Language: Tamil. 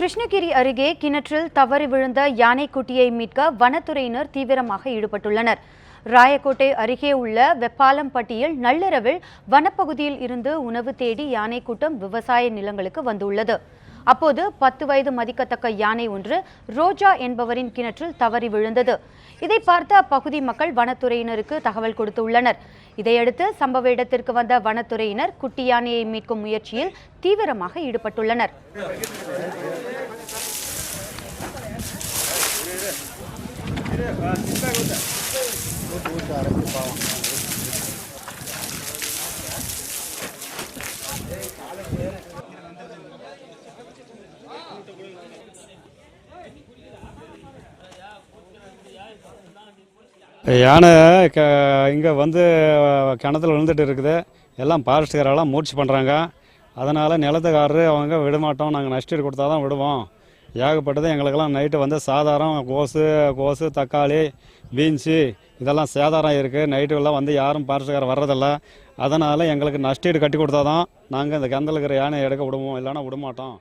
கிருஷ்ணகிரி அருகே கிணற்றில் தவறி விழுந்த யானை குட்டியை மீட்க வனத்துறையினர் தீவிரமாக ஈடுபட்டுள்ளனர். ராயக்கோட்டை அருகே உள்ள வெப்பாலம்பட்டியில் நள்ளிரவில் வனப்பகுதியில் இருந்து உணவு தேடி யானை கூட்டம் விவசாய நிலங்களுக்கு வந்துள்ளது. அப்போது பத்து வயது மதிக்கத்தக்க யானை ஒன்று ரோஜா என்பவரின் கிணற்றில் தவறி விழுந்தது. இதை பார்த்த அப்பகுதி மக்கள் வனத்துறையினருக்கு தகவல் கொடுத்துள்ளனர். இதையடுத்து சம்பவ இடத்திற்கு வந்த வனத்துறையினர் குட்டி யானையை மீட்கும் முயற்சியில் தீவிரமாக ஈடுபட்டுள்ளனர். யானை க இங்கே வந்து கிணத்துல விழுந்துட்டு இருக்குது. எல்லாம் ஃபாரஸ்ட்காரெல்லாம் மூச்சு பண்ணுறாங்க அதனால் நிலத்துக்காரரு அவங்க விட மாட்டோம் நாங்கள் நஷ்டீடு கொடுத்தா தான் விடுவோம். ஏகப்பட்டது. எங்களுக்கெல்லாம் நைட்டு வந்து சாதாரம் கோசு கோசு தக்காளி பீன்ஸு இதெல்லாம் சேதாரம் இருக்குது நைட்டுலாம் வந்து யாரும் ஃபாரஸ்ட்டுக்காரர் வர்றதில்ல. அதனால் எங்களுக்கு நஷ்டீடு கட்டி கொடுத்தா தான் நாங்கள் இந்த கிணத்துல இருக்கிற யானையை எடுக்க விடுவோம். இல்லைன்னா விட மாட்டோம்